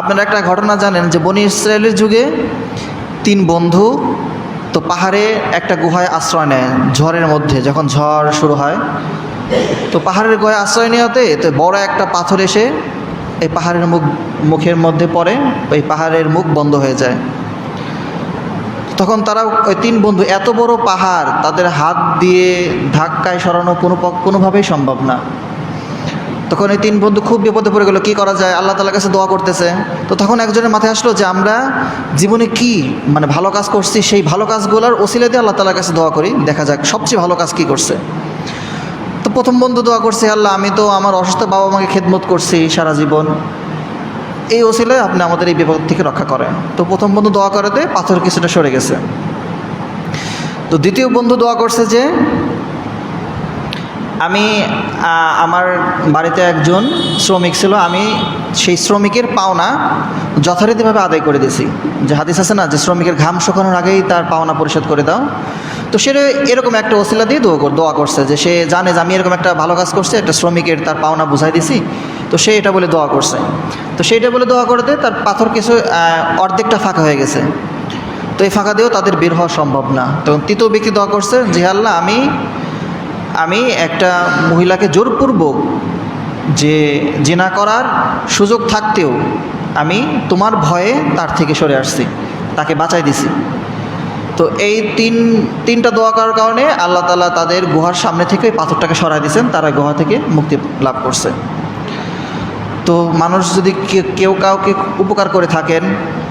আপনারা একটা ঘটনা জানেন যে বনি ইসরায়েলের যুগে তিন বন্ধু তো পাহাড়ে একটা গুহায় আশ্রয় নেয় ঝড়ের মধ্যে, যখন ঝড় শুরু হয়। তো পাহাড়ের গুহায় আশ্রয় নেওয়াতে তো বড় একটা পাথর এসে এই পাহাড়ের মুখ, মুখের মধ্যে পড়ে, ওই পাহাড়ের মুখ বন্ধ হয়ে যায়। তখন তারা ওই তিন বন্ধু এত বড় পাহাড়, তাদের হাত দিয়ে ধাক্কায় সরানো কোনো কোনোভাবেই সম্ভব না। তখন এই তিন বন্ধু খুব বিপদে পড়ে গেলো, কী করা যায়? আল্লাহ তালার কাছে দোয়া করতেছে। তো তখন একজনের মাথায় আসলো যে, আমরা জীবনে কি মানে ভালো কাজ করছি, সেই ভালো কাজগুলোর ওসিলে দিয়ে আল্লাহ তালার কাছে দোয়া করি। দেখা যাক সবচেয়ে ভালো কাজ কী করছে। তো প্রথম বন্ধু দোয়া করছে আল্লাহ, আমি তো আমার অসুস্থ বাবা মাকে খেদমত করছি সারা জীবন। এই ওসিলে আপনি আমাদের এই বিপদ থেকে রক্ষা করেন। তো প্রথম বন্ধু দোয়া করাতে পাথর কিছুটা সরে গেছে। তো দ্বিতীয় বন্ধু দোয়া করছে যে আমি আমার বাড়িতে একজন শ্রমিক ছিল, আমি সেই শ্রমিকের পাওনা যথারীতিভাবে আদায় করে দিয়েছি। যে হাদিস আছে না, যে শ্রমিকের ঘাম শুকানোর আগেই তার পাওনা পরিশোধ করে দাও। তো সে এরকম একটা ওসিলা দিয়ে দোয়া দোয়া করছে যে সে জানে যে আমি এরকম একটা ভালো কাজ করছি, একটা শ্রমিকের তার পাওনা বুঝাই দিছি। তো সে এটা বলে দোয়া করছে। তো সেইটা বলে দোয়া করতে তার পাথর কিছু অর্ধেকটা ফাঁকা হয়ে গেছে। তো এই ফাঁকা দিয়েও তাদের বের হওয়া সম্ভব না। তখন তৃতীয় ব্যক্তি দোয়া করছে, যে আমি আমি একটা মহিলাকে জোরপূর্বক যে জেনা করার সুযোগ থাকতেও আমি তোমার ভয়ে তার থেকে সরে আসছি, তাকে বাঁচাই দিছি। তো এই তিন, তিনটা দোয়া করার কারণে আল্লাহ তালা তাদের গুহার সামনে থেকে পাথরটাকে সরাই দিয়েছেন, তারা গুহা থেকে মুক্তি লাভ করছে। তো মানুষ যদি কেউ কাউকে উপকার করে থাকেন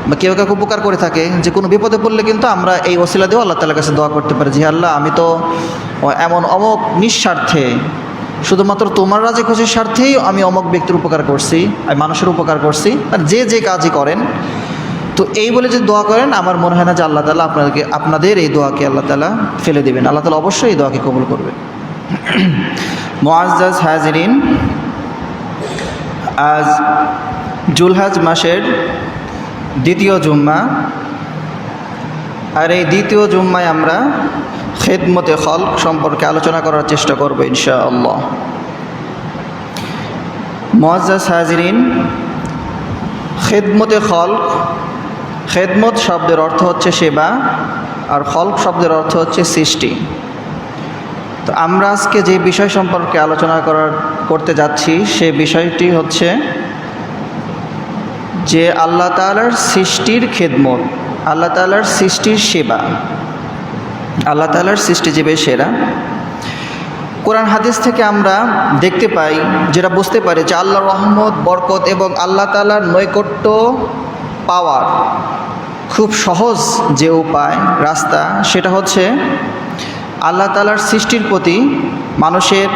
বা কেউ কাউকে উপকার করে থাকে, যে কোনো বিপদে পড়লে কিন্তু আমরা এই ওসিলা দিয়েও আল্লাহ তালার কাছে দোয়া করতে পারি যে আল্লাহ, আমি তো এমন অমক নিঃস্বার্থে, শুধুমাত্র তোমার রাজে খুশির স্বার্থেই আমি অমক ব্যক্তির উপকার করছি, আমি মানুষের উপকার করছি, আর যে যে কাজই করেন, তো এই বলে যে দোয়া করেন, আমার মনে হয় না যে আল্লাহ তালা আপনাদেরকে আপনাদের এই দোয়াকে আল্লাহ তালা ফেলে দেবেন। আল্লাহ তালা অবশ্যই এই দোয়াকে কবুল করবেন মোয়াজ হাজরিন, আজ জুলহাজ মাসের দ্বিতীয় জুম্মা। আর এই দ্বিতীয় জুম্মায় আমরা খেদমতে খলক সম্পর্কে আলোচনা করার চেষ্টা করব ইনশাআল্লাহ। মজ্জাজ হাজরিন, খেদমতে খলক, খেদমত শব্দের অর্থ হচ্ছে সেবা, আর খলক শব্দের অর্থ হচ্ছে সৃষ্টি। তো আমরা আজকে যে বিষয় সম্পর্কে আলোচনা করার, করতে যাচ্ছি, সে বিষয়টি হচ্ছে যে আল্লাহ তালার সৃষ্টির খেদমত, আল্লাহ তালার সৃষ্টির সেবা। আল্লাহ তালার সৃষ্টিজীবে সেরা। কোরআন হাদিস থেকে আমরা দেখতে পাই, যেটা বুঝতে পারি যে আল্লাহ রহমত, বরকত এবং আল্লাহ তালার নৈকট্য পাওয়ার খুব সহজ যে উপায়, রাস্তা, সেটা হচ্ছে আল্লাহ তালার সৃষ্টির প্রতি মানুষের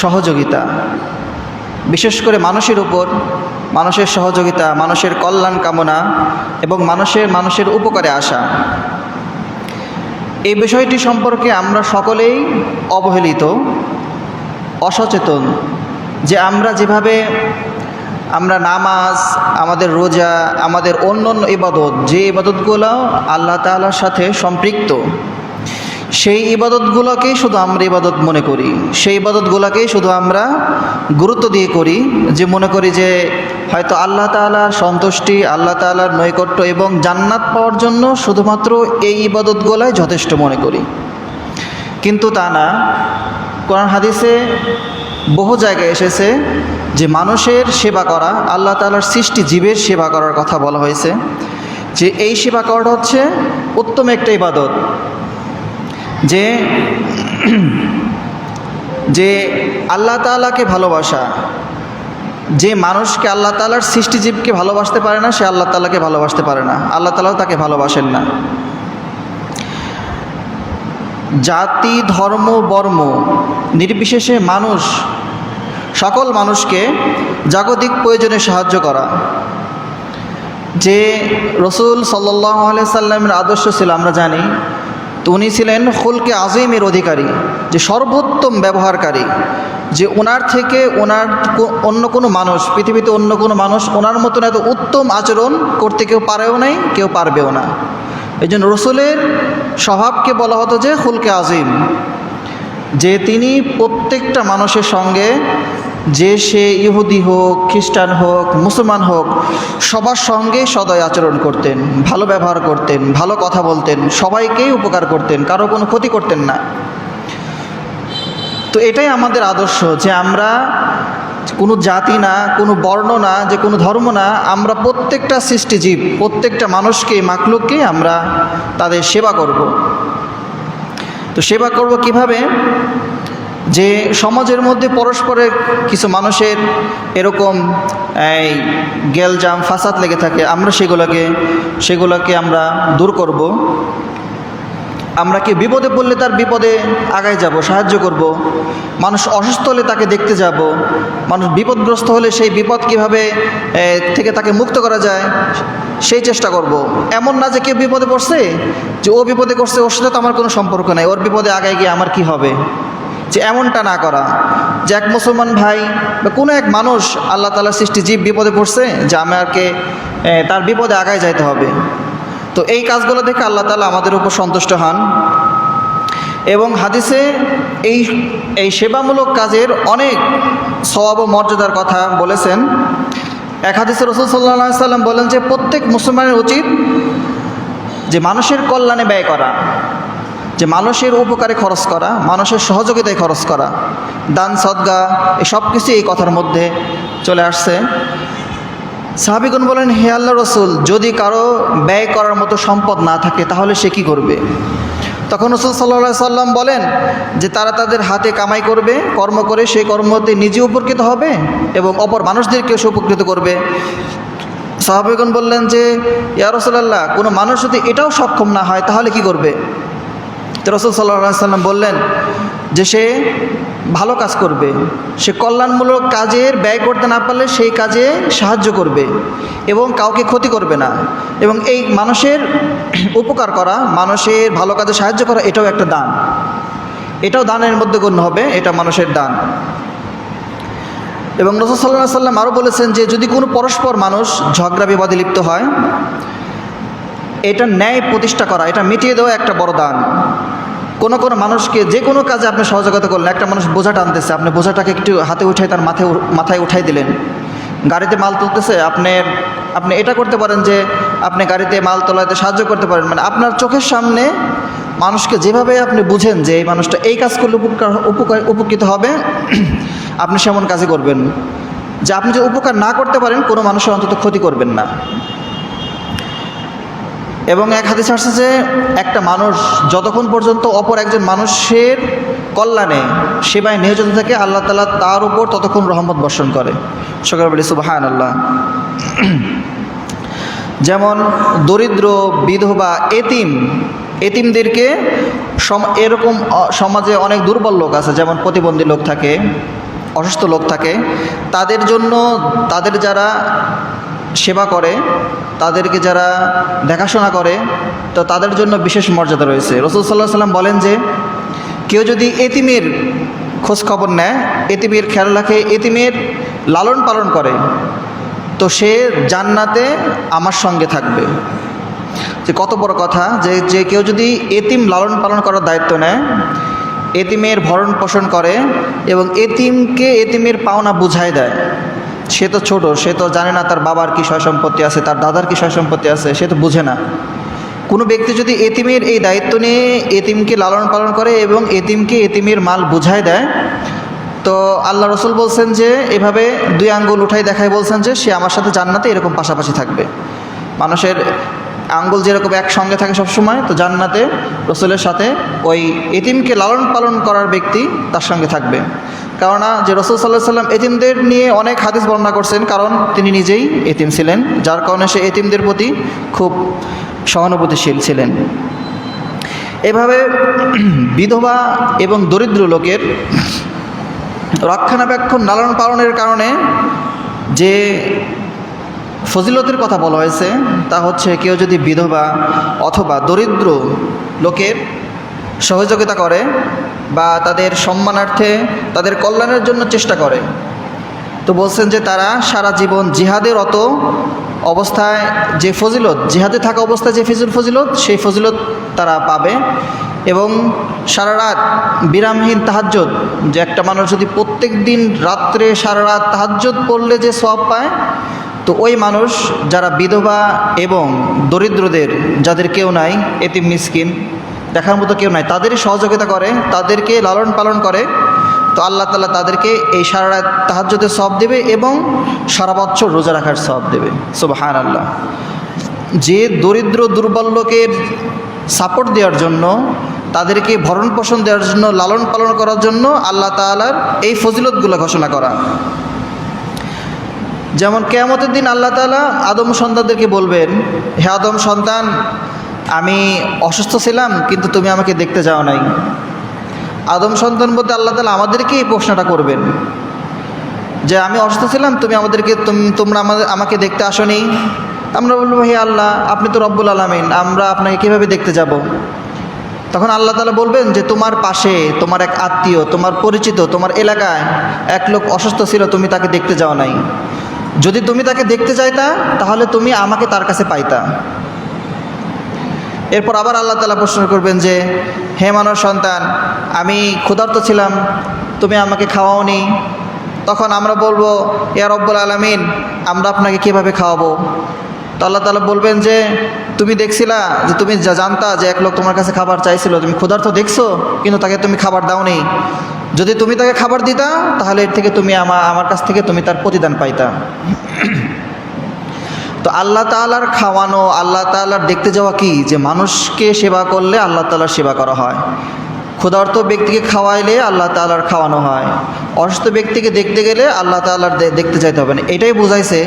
সহযোগিতা। বিশেষ করে মানুষের উপর মানুষের সহযোগিতা, মানুষের কল্যাণ কামনা এবং মানুষের মানুষের উপকারে আসা। এই বিষয়টি সম্পর্কে আমরা সকলেই অবহেলিত, অসচেতন যে আমরা যেভাবে আমরা নামাজ, আমাদের রোজা, আমাদের অন্য অন্য ইবাদত, যে ইবাদতগুলো আল্লাহ তাআলার সাথে সম্পৃক্ত সেই ইবাদতগুলোকেই শুধু আমরা ইবাদত মনে করি। সেই ইবাদতগুলোকেই শুধু আমরা গুরুত্ব দিয়ে করি যে মনে করি যে হয়তো আল্লাহ তাআলার সন্তুষ্টি, আল্লাহ তাআলার নৈকট্য এবং জান্নাত পাওয়ার জন্য শুধুমাত্র এই ইবাদতগুলাই যথেষ্ট মনে করি। কিন্তু তা না। কোরআন হাদিসে বহু জায়গায় এসেছে যে মানুষের সেবা করা, আল্লাহ তাআলার সৃষ্টি জীবের সেবা করার কথা বলা হয়েছে। যে এই সেবা করাটা হচ্ছে উত্তম একটা ইবাদত। যে যে আল্লাহ তাআলাকে ভালোবাসা, যে মানুষকে আল্লাহ তাআলার সৃষ্টিজীবকে ভালোবাসতে পারে না, সে আল্লাহ তাআলাকে ভালোবাসতে পারে না। আল্লাহ তাআলাও তাকে ভালোবাসেন না। জাতি, ধর্ম, বর্ম, নির্বিশেষে মানুষ, সকল মানুষকে জাগতিক প্রয়োজনে সাহায্য করা। যে রসুল সাল্লাহ সাল্লামের আদর্শ ছিল, আমরা জানি তো উনি ছিলেন খুলকে আজিমের অধিকারী, যে সর্বোত্তম ব্যবহারকারী, যে ওনার থেকে ওনার অন্য কোনো মানুষ, পৃথিবীতে অন্য কোনো মানুষ ওনার মতন এত উত্তম আচরণ করতে কেউ পারেও নাই, কেউ পারবেও না। এই জন্য রসুলের স্বভাবকে বলা হতো যে খুলকে আজিম, যে তিনি প্রত্যেকটা মানুষের সঙ্গে যে সে ইহুদি হোক, খ্রিস্টান হোক, মুসলমান হোক, সবার সঙ্গে সদয় আচরণ করতেন, ভালো ব্যবহার করতেন, ভালো কথা বলতেন, সবাইকেই উপকার করতেন, কারও কোনো ক্ষতি করতেন না। তো এটাই আমাদের আদর্শ যে আমরা কোনো জাতি না, কোনো বর্ণ না, যে কোনো ধর্ম না, আমরা প্রত্যেকটা সৃষ্টিজীব, প্রত্যেকটা মানুষকে মাকলুককে আমরা তাদের সেবা করব। তো সেবা করব কীভাবে? যে সমাজের মধ্যে পরস্পরের কিছু মানুষের এরকম, এই গেলজাম ফাসাদ লেগে থাকে, আমরা সেগুলোকে সেগুলোকে আমরা দূর করব। আমরা কি বিপদে পড়লে তার বিপদে আগায় যাব, সাহায্য করব? মানুষ অসুস্থ হলে তাকে দেখতে যাব। মানুষ বিপদগ্রস্ত হলে সেই বিপদ কীভাবে থেকে তাকে মুক্ত করা যায়, সেই চেষ্টা করব। এমন না যে কেউ বিপদে পড়ছে, যে ও বিপদে করছে ওর সাথে তো আমার কোনো সম্পর্ক নাই, ওর বিপদে আগায় গিয়ে আমার কি হবে? যে এমনটা না করা। যে এক মুসলমান ভাই বা কোনো এক মানুষ আল্লাহ তালা সৃষ্টি জীব বিপদে পড়ছে, যে আমাকে তার বিপদে আগায় যাইতে হবে। তো এই কাজগুলো দেখে আল্লাহ তালা আমাদের উপর সন্তুষ্ট হন। এবং হাদিসে এই এই সেবামূলক কাজের অনেক স্বভাব ও মর্যাদার কথা বলেছেন। এক হাদিসে রসুল সাল্লাহ সাল্লাম বলেন যে, প্রত্যেক মুসলমানের উচিত যে মানুষের কল্যাণে ব্যয় করা। যে মানুষের উপকারে খরচ করা, মানুষের সহযোগিতায় খরচ করা, দান, সদ্গা সব কিছু এই কথার মধ্যে চলে আসছে। সাহাবিগুন বলেন, হে আল্লাহ রসুল, যদি কারও ব্যয় করার মতো সম্পদ না থাকে, তাহলে সে কি করবে? তখন রসুল সাল্লা সাল্লাম বলেন যে, তারা তাদের হাতে কামাই করবে, কর্ম করে সেই কর্মতে নিজে উপকৃত হবে এবং অপর মানুষদেরকেও সে উপকৃত করবে। সাহাবিগুন বললেন যে, ইয়া রসুলাল্লাহ, কোনো মানুষ যদি এটাও সক্ষম না হয়, তাহলে কি করবে? রসুল সাল্লাহ সাল্লাম বললেন যে সে ভালো কাজ করবে, সে কল্যাণমূলক কাজের ব্যয় করতে না পারলে সেই কাজে সাহায্য করবে এবং কাউকে ক্ষতি করবে না। এবং এই মানুষের উপকার করা, মানুষের ভালো কাজে সাহায্য করা, এটাও একটা দান। এটাও দানের মধ্যে গণ্য হবে, এটা মানুষের দান। এবং রসুল সাল্লাহ সাল্লাম আরও বলেছেন যে যদি কোনো পরস্পর মানুষ ঝগড়া বিবাদে লিপ্ত হয় এটা ন্যায় প্রতিষ্ঠা করা, এটা মিটিয়ে দেওয়া একটা বড় দান। কোনো কোনো মানুষকে যে কোনো কাজে আপনি সহযোগিতা করলেন, একটা মানুষ বোঝা টানতেছে, আপনি বোঝাটাকে একটু হাতে উঠাই তার মাথায় মাথায় উঠাই দিলেন। গাড়িতে মাল তুলতেছে, আপনি আপনি এটা করতে পারেন যে আপনি গাড়িতে মাল তোলাতে সাহায্য করতে পারেন। মানে আপনার চোখের সামনে মানুষকে যেভাবে আপনি বুঝেন যে এই মানুষটা এই কাজ করলে উপকার উপকার, উপকৃত হবে, আপনি সেমন কাজই করবেন। যে আপনি যে উপকার না করতে পারেন, কোনো মানুষের অন্তত ক্ষতি করবেন না। এবং এক হাতে আসছে যে একটা মানুষ যতক্ষণ পর্যন্ত অপর একজন মানুষের কল্যাণে, সেবায় নিয়োজিত থাকে, আল্লাহ তালা তার উপর ততক্ষণ রহমত বর্ষণ করে। সকাল বলি সুবাহান আল্লাহ যেমন দরিদ্র, বিধবা, এতিম, এতিমদেরকে সম, এরকম সমাজে অনেক দুর্বল লোক আছে, যেমন প্রতিবন্ধী লোক থাকে, অসুস্থ লোক থাকে। তাদের জন্য তাদের যারা সেবা করে, তাদেরকে যারা দেখাশোনা করে, তো তাদের জন্য বিশেষ মর্যাদা রয়েছে। রসুল সাল্লাহ সাল্লাম বলেন যে, কেউ যদি এতিমের খোঁজ খবর নেয়, এতিমের খেয়াল রাখে, এতিমের লালন পালন করে, তো সে জান্নাতে আমার সঙ্গে থাকবে। যে কত বড় কথা যে যে কেউ যদি এতিম লালন পালন করার দায়িত্ব নেয়, এতিমের ভরণ পোষণ করে এবং এতিমকে এতিমের পাওনা বুঝাই দেয় সে তো ছোট, সে তো জানে না তার বাবার কী সয় সম্পত্তি আছে, তার দাদার কী সয় সম্পত্তি আছে, সে তো বুঝে না। কোনো ব্যক্তি যদি এতিমের এই দায়িত্ব নিয়ে এতিমকে লালন পালন করে এবং এতিমকে এতিমের মাল বুঝাই দেয়, তো আল্লাহ রসুল বলছেন যে, এভাবে দুই আঙ্গুল উঠাই দেখায় বলছেন যে, সে আমার সাথে জান্নাতে এরকম পাশাপাশি থাকবে। মানুষের আঙ্গুল যেরকম একসঙ্গে থাকে সবসময়, তো জান্নাতে রসুলের সাথে ওই এতিমকে লালন পালন করার ব্যক্তি তার সঙ্গে থাকবে। কেননা যে রসুল সাল্লাহ সাল্লাম এতিমদের নিয়ে অনেক হাদিস বর্ণনা করছেন, কারণ তিনি নিজেই এতিম ছিলেন, যার কারণে সে এতিমদের প্রতি খুব সহানুভূতিশীল ছিলেন। এভাবে বিধবা এবং দরিদ্র লোকের রক্ষণাবেক্ষণ, লালন পালনের কারণে যে ফজিলতের কথা বলা হয়েছে, তা হচ্ছে কেউ যদি বিধবা অথবা দরিদ্র লোকের সহযোগিতা করে বা তাদের সম্মানার্থে তাদের কল্যাণের জন্য চেষ্টা করে, তো বলছেন যে তারা সারা জীবন জিহাদের অত অবস্থায় যে ফজিলত, জিহাদে থাকা অবস্থায় যে ফিজুল ফজিলত, সেই ফজিলত তারা পাবে এবং সারা রাত বিরামহীন তাহাজ্জত যে একটা মানুষ যদি প্রত্যেক দিন রাত্রে সারা রাত তাহাজ্জত পড়লে যে সব পায় তো ওই মানুষ, যারা বিধবা এবং দরিদ্রদের, যাদের কেউ নাই, এতিম, মিসকিন, দেখার মতো কেউ নাই, তাদেরই সহযোগিতা করে, তাদেরকে লালন পালন করে, তো আল্লাহ তালা তাদেরকে এই সারা রাত তাহাজ্যতে সব দেবে এবং সারা বছর রোজা রাখার সব দেবে। সুবাহান আল্লাহ যে দরিদ্র, দুর্বল লোকের সাপোর্ট দেওয়ার জন্য, তাদেরকে ভরণ পোষণ দেওয়ার জন্য, লালন পালন করার জন্য আল্লাহ তালার এই ফজিলতগুলো ঘোষণা করা। যেমন কেয়ামতের দিন আল্লাহ তালা আদম সন্তানদেরকে বলবেন, হে আদম সন্তান, আমি অসুস্থ ছিলাম, কিন্তু তুমি আমাকে দেখতে যাও নাই। আদম সন্তান বলতে আল্লাহ তালা আমাদেরকে এই প্রশ্নটা করবেন, যে আমি অসুস্থ ছিলাম, তুমি আমাদেরকে, তুম- তোমরা আমাদের, আমাকে দেখতে আসনি। আমরা বলব, হে আল্লাহ, আপনি তো রব্বুল আলমিন, আমরা আপনাকে কীভাবে দেখতে যাব? তখন আল্লাহ তালা বলবেন যে, তোমার পাশে, তোমার এক আত্মীয়, তোমার পরিচিত, তোমার এলাকায় এক লোক অসুস্থ ছিল, তুমি তাকে দেখতে যাও নাই। যদি তুমি তাকে দেখতে চাইতা, তাহলে তুমি আমাকে তার কাছে পাইতা। এরপর আবার আল্লাহ তালা প্রশ্ন করবেন যে, হে মানব সন্তান, আমি ক্ষুধার্ত ছিলাম, তুমি আমাকে খাওয়াওনি। তখন আমরা বলব, ইয়া রব্বুল আলমিন, আমরা আপনাকে কীভাবে খাওয়াবো? তো আল্লাহ তালা বলবেন যে তুমি দেখছিলা যে তুমি যা জানতা যে এক লোক তোমার কাছে খাবার চাইছিল, তুমি ক্ষুধার্ত দেখছ, কিন্তু তাকে তুমি খাবার দাওনি। যদি তুমি তাকে খাবার দিতা, তাহলে এর থেকে তুমি আমার আমার কাছ থেকে তুমি তার প্রতিদান পাইতা। তো আল্লাহ তালার খাওয়ানো, আল্লাহ তালার দেখতে যাওয়া কি? যে মানুষকে সেবা করলে আল্লাহ তালার সেবা করা হয়। ক্ষুধার্ত ব্যক্তিকে খাওয়াইলে আল্লাহ তালার খাওয়ানো হয়। অসুস্থ ব্যক্তিকে দেখতে গেলে আল্লাহ তালার দেখতে চাইতে হবে না। এটাই বোঝাইছে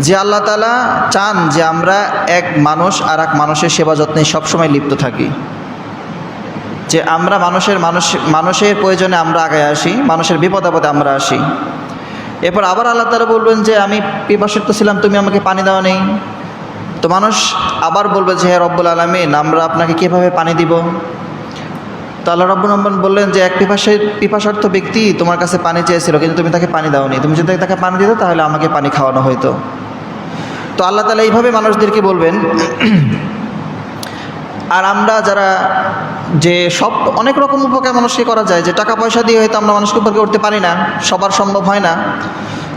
যে আল্লাহ তালা চান যে আমরা এক মানুষ আর এক মানুষের সেবা যত্নে সবসময় লিপ্ত থাকি। যে আমরা মানুষের মানুষ, মানুষের প্রয়োজনে আমরা আগে আসি, মানুষের বিপদ আপদে আমরা আসি। এরপর আবার আল্লাহ তালা বলবেন যে, আমি পিপাসিত ছিলাম, তুমি আমাকে পানি দেওয়া নেই। তো মানুষ আবার বলবে যে হ্যাঁ রব্বুল আলমিন, আমরা আপনাকে কীভাবে পানি দিব? তো আল্লাহ রব্বুল রহমান বললেন যে এক পিপাসের পিপাসার্থ ব্যক্তি তোমার কাছে পানি চেয়েছিল, কিন্তু তুমি তাকে পানি দাওনি। তুমি যদি তাকে পানি দিতে, তাহলে আমাকে পানি খাওয়ানো হতো তো আল্লাহ তালা এইভাবে মানুষদেরকে বলবেন, আর আমরা যারা যে সব, অনেক রকম উপকার মানুষকে করা যায়, যে টাকা পয়সা দিয়ে হয়তো আমরা মানুষকে উপকার করতে পারি না, সবার সম্ভব হয় না।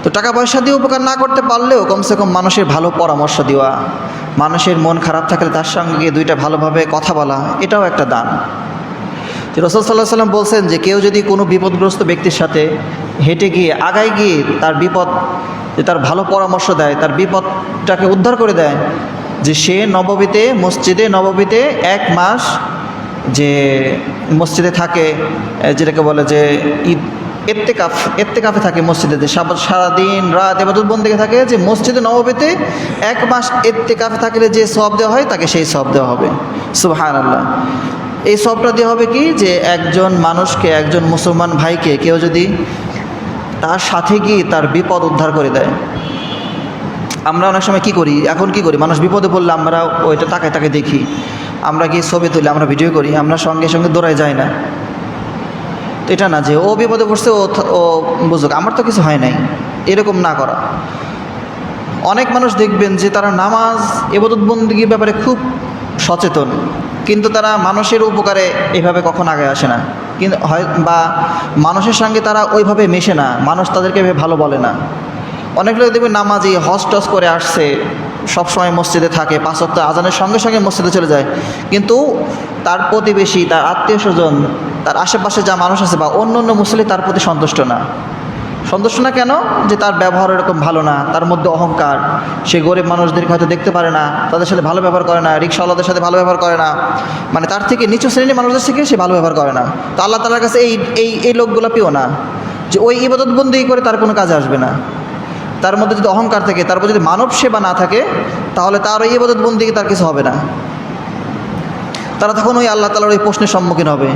তো টাকা পয়সা দিয়ে উপকার না করতে পারলেও কমসে কম মানুষের ভালো পরামর্শ দেওয়া, মানুষের মন খারাপ থাকলে তার সঙ্গে দুইটা ভালোভাবে কথা বলা, এটাও একটা দান। রসদ সাল্লাহ সাল্লাম বলছেন যে কেউ যদি কোনো বিপদগ্রস্ত ব্যক্তির সাথে হেঁটে গিয়ে, আগায় গিয়ে তার বিপদ, যে তার ভালো পরামর্শ দেয়, তার বিপদটাকে উদ্ধার করে দেয়, যে সে নববীতে, মসজিদে নববীতে এক মাস যে মসজিদে থাকে যেটাকে বলে যে ঈদ এত্তেকাফ এত্তেকাফে থাকে মসজিদে, যে সারাদিন রাত এবাদত বন্দিকে থাকে, যে মসজিদে নববীতে এক মাস এত্তেকাফে থাকলে যে সব দেওয়া হয়, তাকে সেই সব দেওয়া হবে। সুবহান আল্লাহ এই সবটা দিয়ে হবে কি যে একজন মানুষকে, একজন মুসলমান ভাইকে কেউ যদি তার সাথে গিয়ে তার বিপদ উদ্ধার করে দেয়। আমরা অনেক সময় কি করি? এখন কি করি? মানুষ বিপদে পড়লে আমরা ওইটা তাকে তাকে দেখি। আমরা গিয়ে ছবি তুলি, আমরা ভিডিও করি, আমরা সঙ্গে সঙ্গে দৌড়ায় যাই না। তো এটা না যে ও বিপদে পড়ছে, ও ও বুঝুক, আমার তো কিছু হয় নাই। এরকম না করা। অনেক মানুষ দেখবেন যে তারা নামাজ এবাদত বন্দীর ব্যাপারে খুব সচেতন। কিন্তু তারা মানুষের উপকারে এভাবে কখন আগে আসে না। কিন্তু হয়, বা মানুষের সঙ্গে তারা ওইভাবে মেশে না। মানুষ তাদেরকে ভালো বলে না। অনেক লোক দেখবেন নামাজি, হজ টস করে আসছে, সবসময় মসজিদে থাকে, পাঁচ সপ্তাহ আজানের সঙ্গে সঙ্গে মসজিদে চলে যায়। কিন্তু তার প্রতিবেশী, তার আত্মীয় স্বজন, তার আশেপাশে যা মানুষ আছে বা অন্য অন্য মুসলিম, তার প্রতি সন্তুষ্ট না। সন্তুষ্ট না কেন যে তার ব্যবহার এরকম ভালো না? তার মধ্যে অহংকার। সে গরিব মানুষদেরকে হয়তো দেখতে পারে না, তাদের সাথে ভালো ব্যবহার করে না, রিক্সাওয়ালাদের সাথে ভালো ব্যবহার করে না। মানে তার থেকে নিচু শ্রেণির মানুষদের থেকে সে ভালো ব্যবহার করে না। তো আল্লাহ তালার কাছে এই এই এই লোকগুলো পেও না? যে ওই ইবাদত বন্দি করে তার কোনো কাজে আসবে না। তার মধ্যে যদি অহংকার থাকে তারপর যদি মানব সেবা না থাকে, তাহলে তার ওই ইবাদত বন্দি তার কিছু হবে না। তারা তখন ওই আল্লাহ তালার ওই প্রশ্নের সম্মুখীন হবে।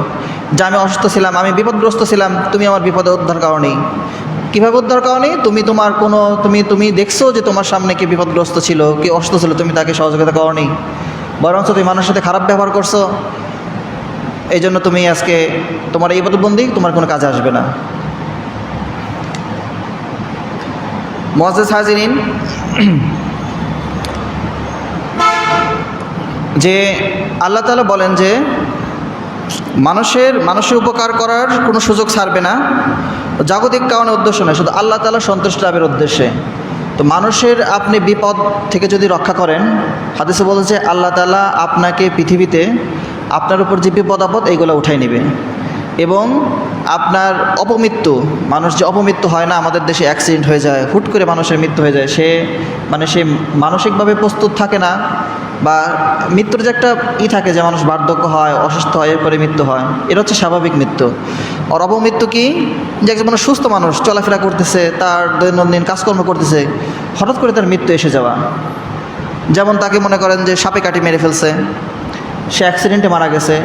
যে আমি অসুস্থ ছিলাম, আমি বিপদগ্রস্ত ছিলাম, তুমি আমার বিপদে উদ্ধার কারণে কীভাবে উদ্ধার করনি তুমি তোমার কোনো, তুমি তুমি দেখছ যে তোমার সামনে কে বিপদগ্রস্ত ছিল, কে অস্ত ছিল, তুমি তাকে সহযোগিতা করনি। বরঞ্চ তুমি মানুষের সাথে খারাপ ব্যবহার করছ। এই জন্য তুমি আজকে তোমার এই বন্দী তোমার কোনো কাজে আসবে না। মজেস হাজিরিন যে আল্লাহ তালা বলেন যে মানুষের মানুষের উপকার করার কোনো সুযোগ ছাড়বে না। জাগতিক কারণে উদ্দেশ্য নয়, শুধু আল্লাহ তালা সন্তুষ্ট লাভের উদ্দেশ্যে। তো মানুষের আপনি বিপদ থেকে যদি রক্ষা করেন, হাদিসে বলেছে, আল্লাহ তালা আপনাকে পৃথিবীতে আপনার উপর যে বিপদ আপদ, এইগুলো উঠাই নেবে। এবং আপনার অপমৃত্যু, মানুষ যে অপমৃত্যু হয় না, আমাদের দেশে অ্যাক্সিডেন্ট হয়ে যায়, হুট করে মানুষের মৃত্যু হয়ে যায়, সে মানে সে মানসিকভাবে প্রস্তুত থাকে না, বা মৃত্যুর যে একটা ই থাকে যে মানুষ বার্ধক্য হয়, অসুস্থ হয়, এরপরে মৃত্যু হয়, এটা হচ্ছে স্বাভাবিক মৃত্যু। আর অপমৃত্যু কি? যে একজন মানুষ সুস্থ মানুষ চলাফেরা করতেছে, তার দৈনন্দিন কাজকর্ম করতেছে, হঠাৎ করে তার মৃত্যু এসে যাওয়া। যেমন তাকে মনে করেন যে সাপে কাটি মেরে ফেলছে, সে অ্যাক্সিডেন্টে মারা গেছে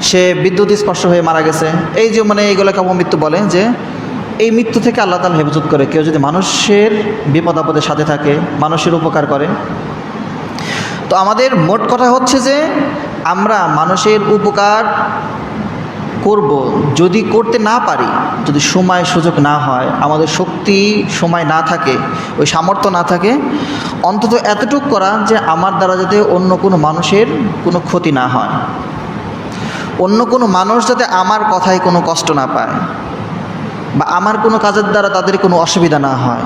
সে বিদ্যুৎ স্পর্শ হয়ে মারা গেছে। এই যে মানে এইগুলোকে অপমৃত্যু বলে যে, এই মৃত্যু থেকে আল্লাহ তালা হেফাজত করে। কেউ যদি মানুষের বিপদ আপদের সাথে থাকে, মানুষের উপকার করে। তো আমাদের মোট কথা হচ্ছে যে, আমরা মানুষের উপকার করব। যদি করতে না পারি, যদি সময় সুযোগ না হয়, আমাদের শক্তি সময় না থাকে, ওই সামর্থ্য না থাকে, অন্তত এতটুকু করা যে, আমার দ্বারা যাতে অন্য কোনো মানুষের কোনো ক্ষতি না হয়। অন্য কোনো মানুষ যাতে আমার কথায় কোনো কষ্ট না পায়, বা আমার কোনো কাজের দ্বারা তাদের কোনো অসুবিধা না হয়,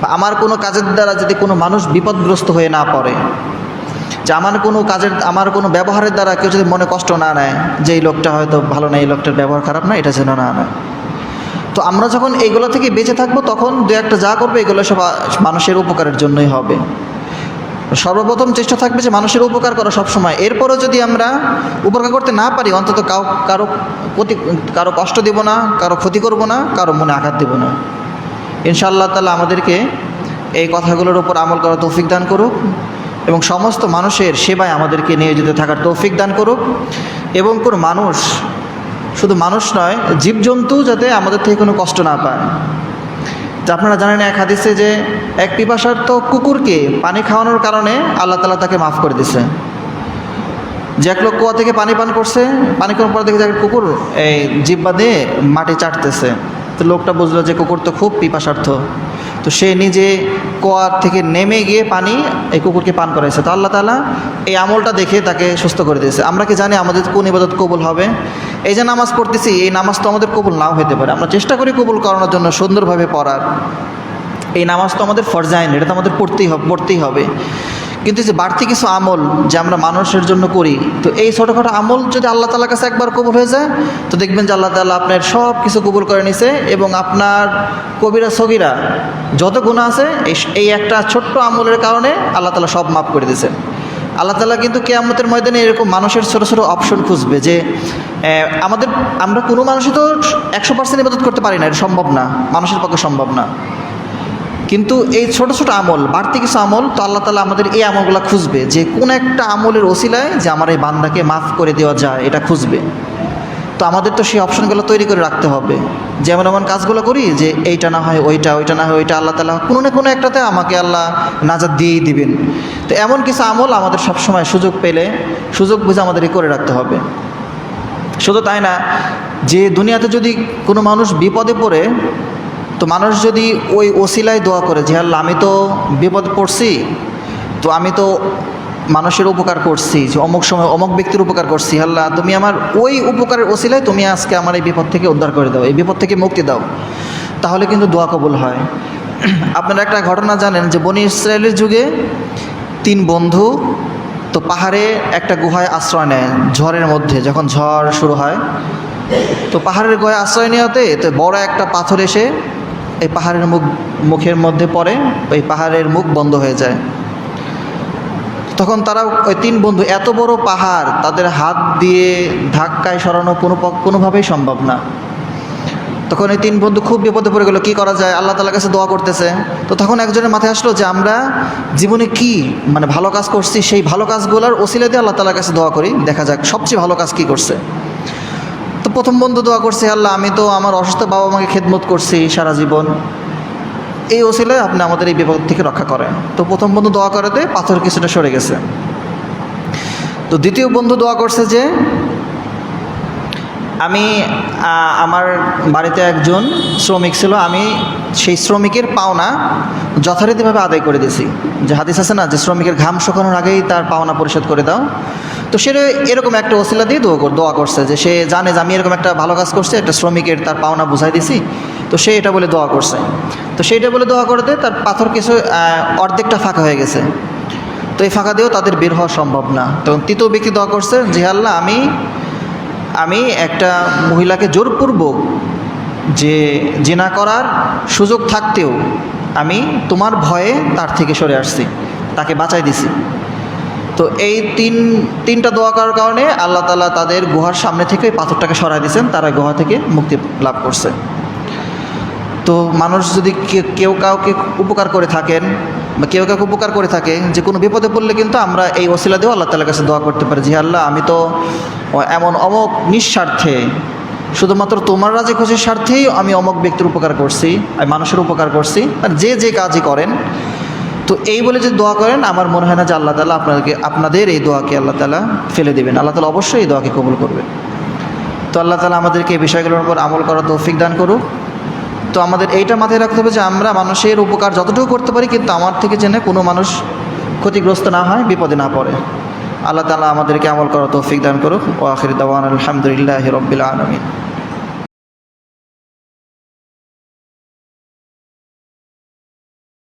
বা আমার কোনো কাজের দ্বারা যদি কোনো মানুষ বিপদগ্রস্ত হয়ে না পড়ে, যে আমার কোনো কাজের, আমার কোনো ব্যবহারের দ্বারা কেউ যদি মনে কষ্ট না নেয়, যে এই লোকটা হয়তো ভালো না, এই লোকটার ব্যবহার খারাপ না, এটা যেন না নেয়। তো আমরা যখন এইগুলো থেকে বেঁচে থাকব, তখন দু একটা যা করবে, এগুলো সব মানুষের উপকারের জন্যই হবে। সর্বপ্রথম চেষ্টা থাকবে যে মানুষের উপকার করা সবসময়। এরপরও যদি আমরা উপকার করতে না পারি, অন্তত কাউ কারও ক্ষতি কারও কষ্ট দেব না, কারও ক্ষতি করব না, কারও মনে আঘাত দেব না। ইনশাআল্লাহ তালা আমাদেরকে এই কথাগুলোর উপর আমল করার তৌফিক দান করুক এবং সমস্ত মানুষের সেবায় আমাদেরকে নিয়োজিত থাকার তৌফিক দান করুক এবং কোনো মানুষ, শুধু মানুষ নয়, জীবজন্তু যাতে আমাদের থেকে কোনো কষ্ট না পায়। আপনারা জানেন এক হাদিসে যে এক পিপাসার্থ কুকুরকে পানি খাওয়ানোর কারণে আল্লাহ তালা তাকে মাফ করে দিছে। যে এক লোক কুয়া থেকে পানি পান করছে, পানি খাওয়ার পর দেখে যে কুকুর এই জিব্বা দিয়ে মাটি চাটতেছে। তো লোকটা বুঝলো যে কুকুর তো খুব পিপাসার্থ। তো সে নিজে কোয়ার থেকে নেমে গিয়ে পানি এই কুকুরকে পান করাইছে। তো আল্লাহ তালা এই আমলটা দেখে তাকে সুস্থ করে দিয়েছে। আমরা কি জানি আমাদের কোন ইবাদত কবুল হবে? এই যে নামাজ পড়তেছি, এই নামাজ তো আমাদের কবুল নাও হতে পারে। আমরা চেষ্টা করি কবুল করানোর জন্য সুন্দরভাবে পড়ার। এই নামাজ তো আমাদের ফরজাইন, এটা তো আমাদের পড়তেই হবে পড়তেই হবে। কিন্তু যে বাড়তি কিছু আমল যে আমরা মানুষের জন্য করি, তো এই ছোটোখাটো আমল যদি আল্লাহ তালার কাছে একবার কবুল হয়ে যায়, তো দেখবেন যে আল্লাহ তালা আপনার সব কিছু কবুল করে নিছে এবং আপনার কবিরা সগিরা যত গুণা আছে, এই- একটা ছোট্ট আমলের কারণে আল্লাহ তালা সব মাফ করে দিয়েছে আল্লাহ তালা কিন্তু কেয়ামতের ময়দানে এরকম মানুষের ছোটো ছোটো অপশন খুঁজবে যে আমাদের, আমরা কোনো মানুষই তো একশো পার্সেন্ট ইবাদত করতে পারি না, এটা সম্ভব না, মানুষের পক্ষে সম্ভব না। কিন্তু এই ছোট ছোট আমল, বাড়তি কিছু আমল, তো আল্লাহ তালা আমাদের এই আমলগুলো খুঁজবে। যে কোন একটা আমলের ওসিলায় যে আমার এই বান্দাকে মাফ করে দেওয়া যায়, এটা খুঁজবে। তো আমাদের তো সেই অপশনগুলো তৈরি করে রাখতে হবে। যেমন এমন কাজগুলো করি যে এইটা না হয়, ওইটা ওইটা না হয়, ওইটা আল্লাহ তালা কোনো না কোনো একটাতে আমাকে আল্লাহ নাজাদ দিয়েই দিবেন। তো এমন কিছু আমল আমাদের সবসময় সুযোগ পেলে, সুযোগ বুঝে আমাদেরই করে রাখতে হবে। শুধু তাই না, যে দুনিয়াতে যদি কোনো মানুষ বিপদে পড়ে তো মানুষ যদি ওই ওসিলায় দোয়া করে যে, আল্লাহ, আমি তো বিপদ পড়ছি, তো আমি তো মানুষের উপকার করছি, যে অমুক সময় অমুক ব্যক্তির উপকার করছি, আল্লাহ, তুমি আমার ওই উপকারের ওসিলায় তুমি আজকে আমার এই বিপদ থেকে উদ্ধার করে দাও, এই বিপদ থেকে মুক্তি দাও। তাহলে কিন্তু দোয়া কবুল হয়। আপনারা একটা ঘটনা জানেন যে, বনি ইসরায়েলের যুগে তিন বন্ধু তো পাহাড়ে একটা গুহায় আশ্রয় নেয় ঝড়ের মধ্যে, যখন ঝড় শুরু হয়। তো পাহাড়ের গুহায় আশ্রয় নেওয়াতে তো বড় একটা পাথর এসে এই পাহাড়ের মুখ, মুখের মধ্যে পড়ে, ওই পাহাড়ের মুখ বন্ধ হয়ে যায়। তখন তারা ওই তিন বন্ধু, এত বড় পাহাড়, তাদের হাত দিয়ে ধাক্কায় সরানো কোনো কোনোভাবেই সম্ভব না। তখন এই তিন বন্ধু খুব বিপদে পড়ে গেলো, কী করা যায়? আল্লাহ তালার কাছে দোয়া করতেছে। তো তখন একজনের মাথায় আসলো যে, আমরা জীবনে কি মানে ভালো কাজ করছি, সেই ভালো কাজগুলোর ওসিলে দিয়ে আল্লাহ তালার কাছে দোয়া করি, দেখা যাক সবচেয়ে ভালো কাজ কি করছে। প্রথম বন্ধু দোয়া করছে, আল্লাহ, আমি তো আমার অসুস্থ বাবা মাকে খেদমত করছি সারা জীবন। এই ওসিলে আপনি আমাদের এই বিপদ থেকে রক্ষা করেন। তো প্রথম বন্ধু দোয়া করাতে পাথর কিছুটা সরে গেছে। তো দ্বিতীয় বন্ধু দোয়া করছে যে, আমি আমার বাড়িতে একজন শ্রমিক ছিল, আমি সেই শ্রমিকের পাওনা যথারীতিভাবে আদায় করে দিয়েছি। যে হাদিস আছে না, যে শ্রমিকের ঘাম শুকানোর আগেই তার পাওনা পরিশোধ করে দাও। তো সে এরকম একটা ওসিলা দিয়ে দোয়া দোয়া করছে যে সে জানে যে আমি এরকম একটা ভালো কাজ করছি, একটা শ্রমিকের তার পাওনা বুঝাই দিছি। তো সে এটা বলে দোয়া করছে। তো সেইটা বলে দোয়া করতে তার পাথর কিছু অর্ধেকটা ফাঁকা হয়ে গেছে। তো এই ফাঁকা দিয়েও তাদের বের হওয়া সম্ভব না। তখন তৃতীয় ব্যক্তি দোয়া করছে যে আমি আমি একটা মহিলাকে জোরপূর্বক যে জেনা করার সুযোগ থাকতেও আমি তোমার ভয়ে তার থেকে সরে আসছি, তাকে বাঁচাই দিছি। তো এই তিন, তিনটা দোয়া করার কারণে আল্লাহ তালা তাদের গুহার সামনে থেকে ওই পাথরটাকে সরাই দিয়েছেন, তারা গুহা থেকে মুক্তি লাভ করছে। তো মানুষ যদি কেউ কাউকে উপকার করে থাকেন বা কেউ কাউকে উপকার করে থাকে যে কোনো বিপদে পড়লে কিন্তু আমরা এই ওসিলা দিয়েও আল্লাহ তালার কাছে দোয়া করতে পারি যে আল্লাহ, আমি তো এমন অমক নিঃস্বার্থে শুধুমাত্র তোমার রাজি খুশির স্বার্থেই আমি অমক ব্যক্তির উপকার করছি, আমি মানুষের উপকার করছি, আর যে যে কাজই করেন, তো এই বলে যে দোয়া করেন, আমার মনে হয় না যে আল্লাহ তালা আপনাদেরকে আপনাদের এই দোয়াকে আল্লাহ তালা ফেলে দেবেন। আল্লাহ তালা অবশ্যই এই দোয়াকে কবুল করবেন। তো আল্লাহ তালা আমাদেরকে এই বিষয়গুলোর উপর আমল করার তৌফিক দান করুক। তো আমাদের এইটা মাথায় রাখতে হবে যে আমরা মানুষের উপকার যতটুকু করতে পারি, কিন্তু আমার থেকে জেনে কোনো মানুষ ক্ষতিগ্রস্ত না হয়, বিপদে না পড়ে। আল্লাহ তালা আমাদেরকে আমল করার তৌফিক দান করুক। ও আখির দাওয়ান আলহামদুলিল্লাহ রব্বিল আলমিন।